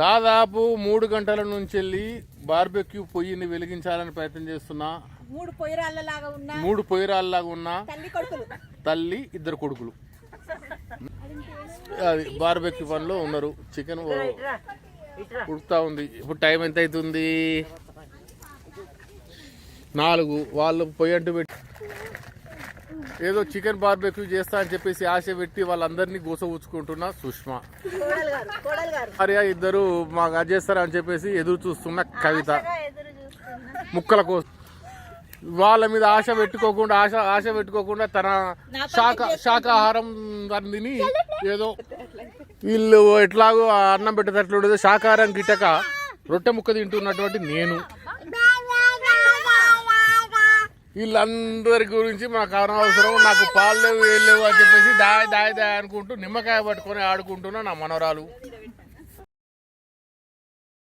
దాదాపు మూడు గంటల నుంచి వెళ్ళి బార్బెక్యూ పొయ్యిని వెలిగించాలని ప్రయత్నం చేస్తున్నా. మూడు పొయ్యిరాళ్ళలాగా ఉన్న. మూడు పొయ్యిరాల్లాగా ఉన్న. తల్లి కొడుకులు. తల్లి ఇద్దరు కొడుకులు. అది బార్బెక్యూ పనిలో ఉన్నారు. చికెన్ ఉడుకుతా ఉంది. ఇప్పుడు టైం ఎంత అవుతుంది నాలుగు. వాళ్ళు పొయ్యి అంటూ పెట్టి ఏదో చికెన్ బార్బెక్యూ చేస్తా అని చెప్పేసి ఆశ పెట్టి వాళ్ళందరినీ గోసవుచ్చుకుంటున్న సుష్మా. భార్య ఇద్దరు మాకు అది చేస్తారా అని చెప్పేసి ఎదురు చూస్తున్న కవిత. ముక్కల కోసం. వాళ్ళ మీద ఆశ పెట్టుకోకుండా ఆశ ఆశ పెట్టుకోకుండా తన శాఖ శాకాహారం తిని ఏదో వీళ్ళు ఎట్లాగో అన్నం పెట్టేటట్లు శాకాహారం గిట్టక రొట్టె ముక్క తింటున్నటువంటి నేను. వీళ్ళందరి గురించి మాకు అనవసరం నాకు పాలు లేవు ఏం లేవు అని చెప్పేసి దాయ దాయ దాయ అనుకుంటూ నిమ్మకాయ పట్టుకొని ఆడుకుంటున్నా నా మనవరాలు.